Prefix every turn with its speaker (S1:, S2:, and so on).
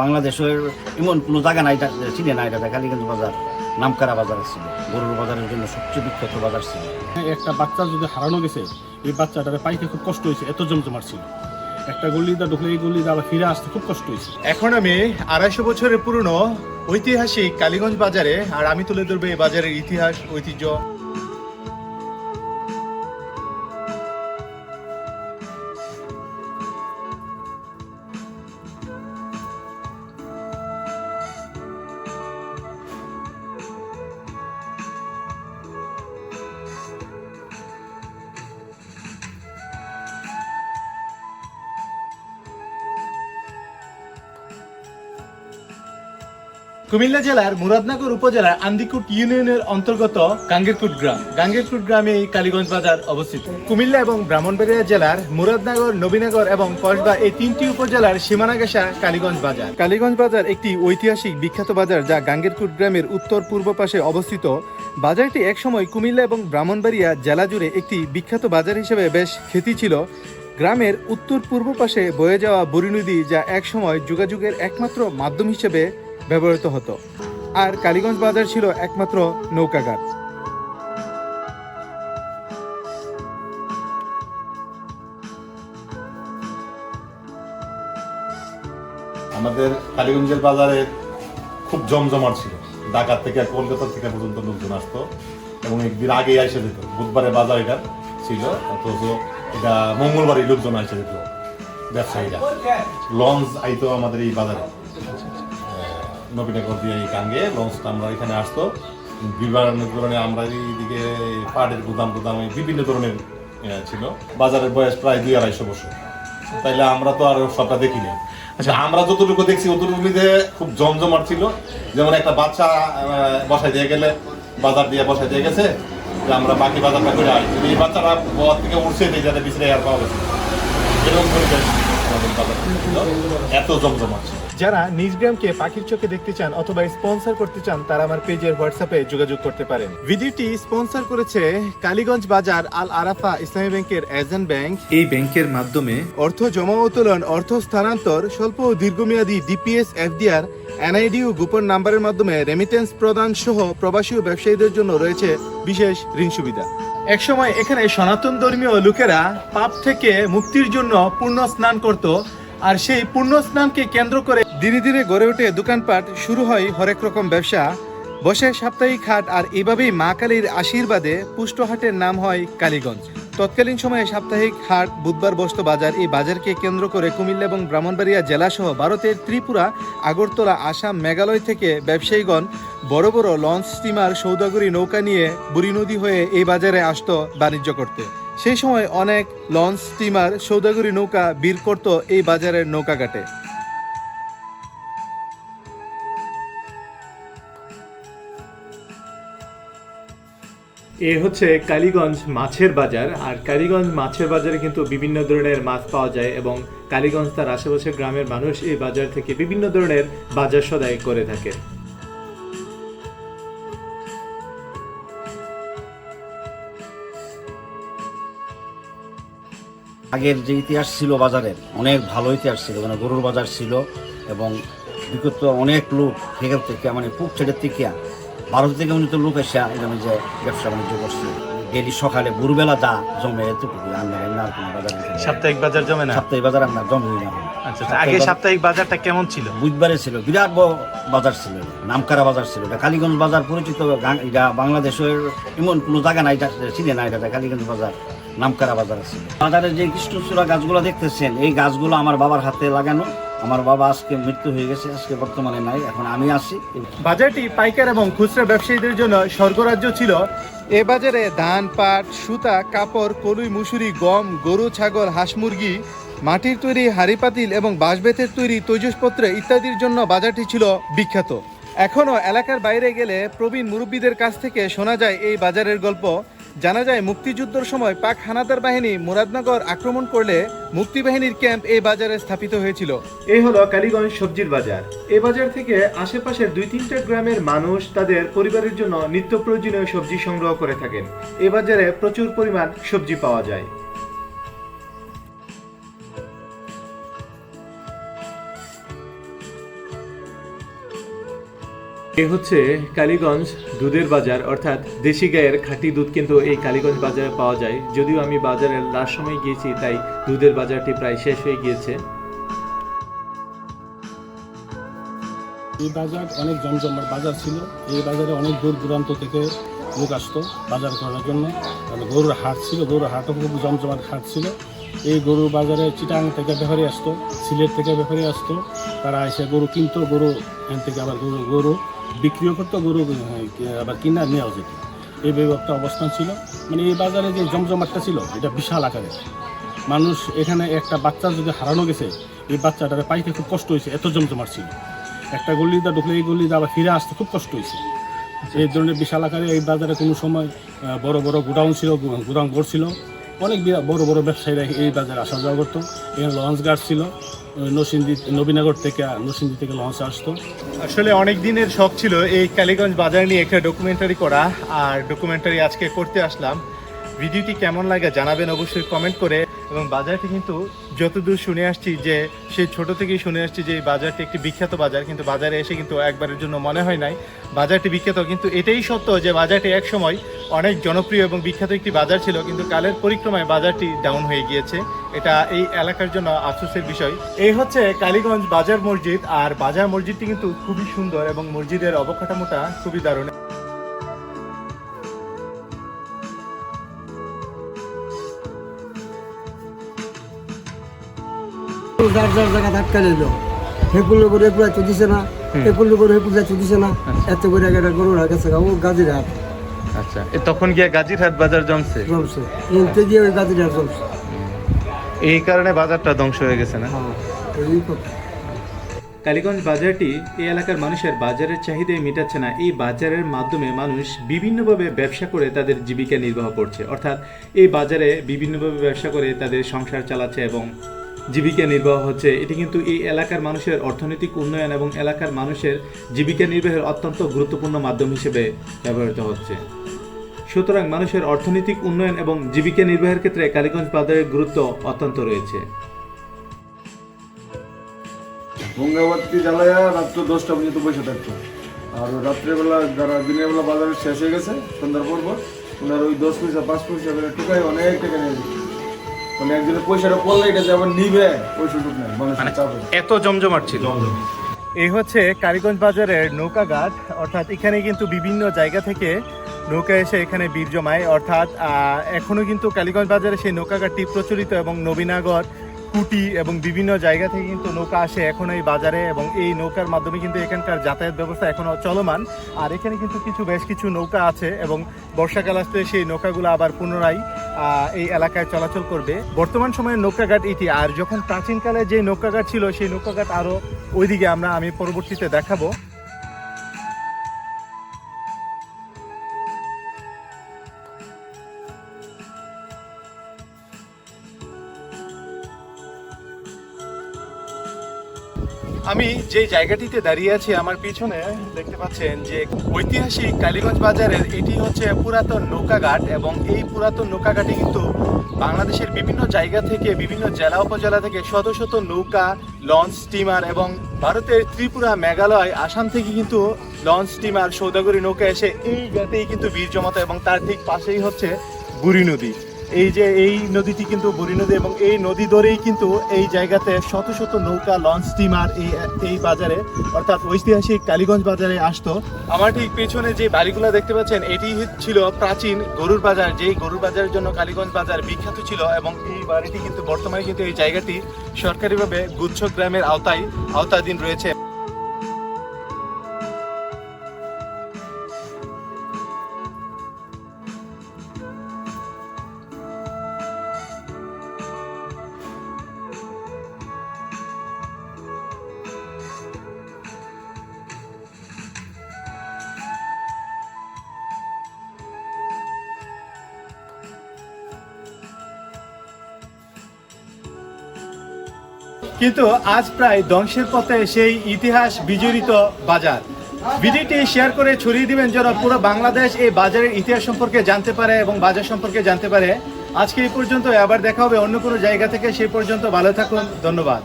S1: বাংলাদেশের এমন কোনো জায়গা নাই চিনে না এটা কালীগঞ্জ বাজার নামকারা বাজার ছিল গরুর বাজারের জন্য সবচেয়ে বিখ্যাত বাজার ছিল।
S2: একটা বাচ্চা যদি হারানো গেছে এই বাচ্চাটারে পাইতে খুব কষ্ট হয়েছে এত জমজমার ছিল। একটা গলিদা ঢুকলে এই গলিদা আবার ফিরে আসতে খুব কষ্ট হয়েছে।
S3: এখন আমি আড়াইশো বছরের পুরনো ঐতিহাসিক কালীগঞ্জ বাজারে আর আমি তুলে ধরবো এই বাজারের ইতিহাস ঐতিহ্য। কুমিল্লা জেলার মুরাদনগর উপজেলার আন্দিকুট ইউনিয়নের অন্তর্গত গাঙ্গেরকুট গ্রাম। গাঙ্গেরকুট গ্রামে এই কালীগঞ্জ বাজার অবস্থিত। কুমিল্লা এবং ব্রাহ্মণবাড়িয়া জেলার মুরাদনগর, নবীনগর এবং কসবা এই তিনটি উপজেলার সীমানা ঘেঁষা কালীগঞ্জ বাজার। কালীগঞ্জ বাজার একটি ঐতিহাসিক বিখ্যাত বাজার যা গাঙ্গেরকুট গ্রামের উত্তর পূর্ব পাশে অবস্থিত। বাজারটি একসময় কুমিল্লা এবং ব্রাহ্মণবাড়িয়া জেলা জুড়ে একটি বিখ্যাত বাজার হিসেবে বেশ খ্যাতি ছিল। গ্রামের উত্তর পূর্ব পাশে বয়ে যাওয়া বুড়ি নদী যা একসময় যোগাযোগের একমাত্র মাধ্যম হিসেবে ব্যবহৃত হতো। আর কালীগঞ্জ বাজার ছিল একমাত্র নৌকাঘাট
S4: আমাদের কালীগঞ্জের বাজারে খুব জমজমাট ছিল। ঢাকা থেকে কলকাতা থেকে পর্যন্ত লোকজন আসতো এবং একদিন আগে এসে যেত। বুধবারে বাজার এটা ছিল, অথচ এটা মঙ্গলবারই লোকজন এসে যেত। ব্যবসায়ীরা। লঞ্চ আইতো আমাদের এই বাজারে। নবীনগর দিয়ে এই গাঙ্গে লঞ্চটা আমরা এখানে আসতো। বিভিন্ন ধরনের আমরা এইদিকে পাটের গুদাম গুদাম বিভিন্ন ধরনের ছিল। বাজারের বয়স প্রায় দুই আড়াইশো বছর। তাইলে আমরা তো আর সবটা দেখিনি। আচ্ছা। আমরা যতটুকু দেখছি অতটুকু মধ্যে খুব জমজমাট ছিল। যেমন একটা বাচ্চা বসাই দিয়ে গেলে বাজার দিয়ে বসাই দিয়ে গেছে যে আমরা বাকি বাজারটা করে আসি। এই বাচ্চারা বর থেকে উঠছে দিয়ে যাতে বিছড়ে আর পাওয়া গেছে। এরকম পরিবেশ আমাদের বাজারে ছিল। এত জমজমাট
S3: যারা নিজ গ্রামকে পাখির চোখে দেখতে চান অথবা স্পন্সর করতে চান তারা আমার পেজের হোয়াটসঅ্যাপে যোগাযোগ করতে পারেন। ভিডিওটি স্পন্সর করেছে কালীগঞ্জ বাজার আল আরাফা ইসলামী ব্যাংকের এজেন্ট ব্যাংক। এই ব্যাংকের মাধ্যমে অর্থ জমা উত্তোলন অর্থ স্থানান্তর স্বল্প ও দীর্ঘমেয়াদী ডিপিএস এফডিআর এনআইডি ও গোপন নাম্বারের মাধ্যমে রেমিটেন্স প্রদান সহ প্রবাসী ও ব্যবসায়ীদের জন্য রয়েছে বিশেষ ঋণ সুবিধা। একসময় এখানে সনাতন ধর্মীয় লোকেরা পাপ থেকে মুক্তির জন্য পূর্ণ স্নান করত, আর সেই পূর্ণ স্নানকে কেন্দ্র করে ধীরে ধীরে গড়ে ওঠে দোকানপাট, শুরু হয় হরেক রকম ব্যবসা। বসে সাপ্তাহিক হাট, আর এভাবেই মা কালীর আশীর্বাদে পুষ্টহাটের নাম হয় কালীগঞ্জ। তৎকালীন সময়ে সাপ্তাহিক হাট, বুধবার বসত বাজার এই বাজারকে কেন্দ্র করে কুমিল্লা এবং ব্রাহ্মণবাড়িয়া জেলাসহ ভারতের ত্রিপুরা, আগরতলা, আসাম, মেঘালয় থেকে ব্যবসায়ীগণ বড় বড় লঞ্চ, স্টিমার, সৌদাগরি নৌকা নিয়ে বুড়ি নদী হয়ে এই বাজারে আসত বাণিজ্য করতে। সেই সময় অনেক লঞ্চ, স্টিমার, সৌদাগরি নৌকা বীর করত এই বাজারের নৌকা নৌকাঘাটে এ হচ্ছে কালীগঞ্জ মাছের বাজার, আর কালীগঞ্জ মাছের বাজারে কিন্তু বিভিন্ন ধরনের মাছ পাওয়া যায় এবং কালীগঞ্জ তার আশেপাশের গ্রামের মানুষ এই বাজার থেকে বিভিন্ন ধরনের বাজার সদাই করে থাকে।
S1: আগের যে ইতিহাস ছিল বাজারের, অনেক ভালো ইতিহাস ছিল মানে গরুর বাজার ছিল এবং বিগত অনেক লোক থেকে মানে খুব ছেড়ে থেকে ভারত থেকে উন্নত লোক এসে এখানে যে ব্যবসা বাণিজ্য করছে। ডেলি সকালে ভোরবেলা যা জমে এতটুকু আমরা না কোনো বাজার।
S3: সাপ্তাহিক বাজার জমে না?
S1: সাপ্তাহিক বাজার আমরা জমে না।
S3: আচ্ছা আচ্ছা। আগে সাপ্তাহিক বাজারটা কেমন ছিল?
S1: বুধবারে ছিল বিরাট বড় বাজার ছিল। নামকারা বাজার ছিল। এটা কালীগঞ্জ বাজার পরিচিত গাং- এটা বাংলাদেশের এমন কোনো জায়গা নাই এটা চিনে না এটা কালীগঞ্জ বাজার নামকারা বাজার ছিল বাজারে যে কৃষ্ণচূড়া গাছগুলো দেখতেছেন এই গাছগুলো আমার বাবার হাতে লাগানো। আমার বাবা আজকে মৃত্যু হয়ে গেছে, আজকে বর্তমানে নাই, এখন আমি আসি
S3: বাজারটি পাইকার এবং খুচরা ব্যবসায়ীদের জন্য স্বর্গরাজ্য ছিল। এ বাজারে ধান, পাট, সুতা, কাপড়, কলুই, মুসুরি, গম, গরু, ছাগল, হাঁস মুরগি, মাটির তৈরি হাড়ি পাতিল এবং বাঁশবেতের তৈরি তৈজসপত্র ইত্যাদির জন্য বাজারটি ছিল বিখ্যাত। এখনও এলাকার বাইরে গেলে প্রবীণ মুরব্বীদের কাছ থেকে শোনা যায় এই বাজারের গল্প। জানা যায়, মুক্তিযুদ্ধের সময় পাক হানাদার বাহিনী মুরাদনগর আক্রমণ করলে মুক্তিবাহিনীর ক্যাম্প এই বাজারে স্থাপিত হয়েছিল। এই হলো কালীগঞ্জ সবজির বাজার। এ বাজার থেকে আশেপাশের দুই তিনটা গ্রামের মানুষ তাদের পরিবারের জন্য নিত্য প্রয়োজনীয় সবজি সংগ্রহ করে থাকেন। এ বাজারে প্রচুর পরিমাণ সবজি পাওয়া যায়। এ হচ্ছে কালীগঞ্জ দুধের বাজার, অর্থাৎ দেশি গায়ের খাঁটি দুধ কিন্তু এই কালীগঞ্জ বাজারে পাওয়া যায়। যদিও আমি বাজারের লাস্ট সময় গিয়েছি, তাই দুধের বাজারটি প্রায় শেষ হয়ে গিয়েছে।
S2: এই বাজার অনেক জমজমার বাজার ছিল। এই বাজারে অনেক দূর দূরান্ত থেকে লোক আসতো বাজার করার জন্য। গরুর হাট ছিল, গরুর হাটও খুব জমজমার হাট ছিল। এই গরু বাজারে চিটাং থেকে ব্যাপারে আসতো, সিলেট থেকে ব্যাপারে আসতো। তারা এসে গরু কিনতো, গরু এখান থেকে আবার গরু গরু বিক্রিও করতো, গরু আবার কিনা নেওয়া যেত। এই একটা অবস্থান ছিল। মানে এই বাজারে যে জমজমাটটা ছিল, এটা বিশাল আকারের। মানুষ এখানে একটা বাচ্চা যদি হারানো গেছে, এই বাচ্চাটারে পাইতে খুব কষ্ট হয়েছে, এত জমজমাট ছিল। একটা গলিদা ঢুকলে এই গলিদা আবার ফিরে আসতে খুব কষ্ট হয়েছে। এই ধরনের বিশাল আকারে এই বাজারে কোনো সময় বড় বড় গোডাউন ছিল গোডাউন বোর্ড ছিল। অনেক বড় বড় ব্যবসায়ীরা এই বাজারে আসা যাওয়া করতো। এখানে লঞ্চ গার্ড ছিল নসিন্দি নবীনগর থেকে নসিন্দি থেকে লঞ্চ আসতো।
S3: আসলে অনেক দিনের শখ ছিল এই কালীগঞ্জ বাজার নিয়ে একটা ডকুমেন্টারি করা, আর ডকুমেন্টারি আজকে করতে আসলাম। ভিডিওটি কেমন লাগে জানাবেন অবশ্যই কমেন্ট করে। এবং বাজারটি কিন্তু যতদূর শুনে আসছি যে, সেই ছোট থেকেই শুনে আসছি যে, এই বাজারটি একটি বিখ্যাত বাজার। কিন্তু বাজারে এসে কিন্তু একবারের জন্য মনে হয় নাই। বাজারটি বিখ্যাত, কিন্তু এটাই সত্য যে, বাজারটি এক সময় অনেক জনপ্রিয় এবং বিখ্যাত একটি বাজার ছিল, কিন্তু কালের পরিক্রমায় বাজারটি ডাউন হয়ে গিয়েছে। এটা এই এলাকার জন্য আফসোসের বিষয়। এই হচ্ছে কালীগঞ্জ বাজার মসজিদ, আর বাজার মসজিদটি কিন্তু খুবই সুন্দর এবং মসজিদের অবকাঠামোটা খুবই দারুণ।
S5: যার যার জায়গা ধাক্কা নিল হেকুলো করে চুদিছে না হেকুলো করে হেকুলা চুদিছে না এত করে একটা ও গাজির হাট।
S3: আচ্ছা তখন গিয়ে গাজীরহাট বাজার জমছে?
S5: জমছে। এনতে দিয়ে ওই গাজির হাট জমছে।
S3: এই কারণে বাজারটা ধ্বংস হয়ে গেছে না?
S5: হ্যাঁ
S3: কালীগঞ্জ বাজারটি এই এলাকার মানুষের বাজারের চাহিদাই মেটাচ্ছে না। এই বাজারের মাধ্যমে মানুষ বিভিন্নভাবে ব্যবসা করে তাদের জীবিকা নির্বাহ করছে। অর্থাৎ এই বাজারে বিভিন্নভাবে ব্যবসা করে তাদের সংসার চালাচ্ছে এবং জীবিকা নির্বাহ হচ্ছে। এটি কিন্তু এই এলাকার মানুষের অর্থনৈতিক উন্নয়ন এবং এলাকার মানুষের জীবিকা নির্বাহের অত্যন্ত গুরুত্বপূর্ণ মাধ্যম হিসেবে ব্যবহৃত হচ্ছে। সুতরাং মানুষের অর্থনৈতিক উন্নয়ন এবং জীবিকা নির্বাহের ক্ষেত্রে কালীগঞ্জ বাজারের গুরুত্ব অত্যন্ত রয়েছে।
S6: গঙ্গাবাতি জ্বালায়া রাত্র দশটা পর্যন্ত বসে থাকতো। আর রাত্রেবেলা যারা দিনের বেলা বাজারে শেষ হয়ে গেছে, সন্ধ্যার পর ওনার ওই দশ পয়সা, পাঁচ পয়সা টুকাই অনেক টাকা নিয়ে মানে একজনের পয়সাটা পড়লে এটা যে আবার নিবে ওই সুযোগ নেই মানুষের চাপে।
S3: এত জমজমাট ছিল। এই হচ্ছে কালীগঞ্জ বাজারের নৌকা ঘাট অর্থাৎ এখানে কিন্তু বিভিন্ন জায়গা থেকে নৌকা এসে এখানে বীর জমায়। অর্থাৎ আহ, এখনও কিন্তু কালীগঞ্জ বাজারে সেই নৌকা ঘাটটি প্রচলিত এবং নবীনগর কুটি এবং বিভিন্ন জায়গা থেকে কিন্তু নৌকা আসে এখন এই বাজারে এবং এই নৌকার মাধ্যমে কিন্তু এখানকার যাতায়াত ব্যবস্থা এখনও চলমান। আর এখানে কিন্তু কিছু, বেশ কিছু নৌকা আছে এবং বর্ষাকাল আসতে সেই নৌকাগুলো আবার পুনরায় এই এলাকায় চলাচল করবে। বর্তমান সময়ে নৌকাঘাট এটি আর যখন প্রাচীনকালে যে নৌকাঘাট ছিল, সেই নৌকাঘাট আরও ওইদিকে আমরা, আমি পরবর্তীতে দেখাবো। আমি যে জায়গাটিতে দাঁড়িয়ে আছি, আমার পিছনে দেখতে পাচ্ছেন যে ঐতিহাসিক কালীগঞ্জ বাজারের এটি হচ্ছে পুরাতন নৌকাঘাট এবং এই পুরাতন নৌকাঘাটে কিন্তু বাংলাদেশের বিভিন্ন জায়গা থেকে, বিভিন্ন জেলা উপজেলা থেকে শত শত নৌকা, লঞ্চ, স্টিমার এবং ভারতের ত্রিপুরা, মেঘালয়, আসাম থেকে কিন্তু লঞ্চ, স্টিমার, সৌদাগরী নৌকা এসে এই ঘাটেই কিন্তু বীর জমাতো এবং তার ঠিক পাশেই হচ্ছে বুড়ি নদী। এই যে এই নদীটি কিন্তু বুড়ি নদী এবং এই নদী ধরেই কিন্তু এই জায়গাতে শত শত নৌকা লঞ্চ স্টিমার এই এই বাজারে, অর্থাৎ ঐতিহাসিক কালীগঞ্জ বাজারে আসতো। আমার ঠিক পেছনে যে বাড়িগুলো দেখতে পাচ্ছেন, এটি ছিল প্রাচীন গরুর বাজার। যেই গরুর বাজারের জন্য কালীগঞ্জ বাজার বিখ্যাত ছিল এবং এই বাড়িটি কিন্তু বর্তমানে কিন্তু এই জায়গাটি সরকারিভাবে গুচ্ছ গ্রামের আওতায় আওতাধীন রয়েছে। কিন্তু আজ প্রায় ধ্বংসের পথে সেই ইতিহাস বিজড়িত বাজার। ভিডিওটি শেয়ার করে ছড়িয়ে দিবেন যেন পুরো বাংলাদেশ এই বাজারের ইতিহাস সম্পর্কে জানতে পারে এবং বাজার সম্পর্কে জানতে পারে। আজকে এই পর্যন্ত আবার দেখা হবে অন্য কোনো জায়গা থেকে। সেই পর্যন্ত ভালো থাকুন। ধন্যবাদ।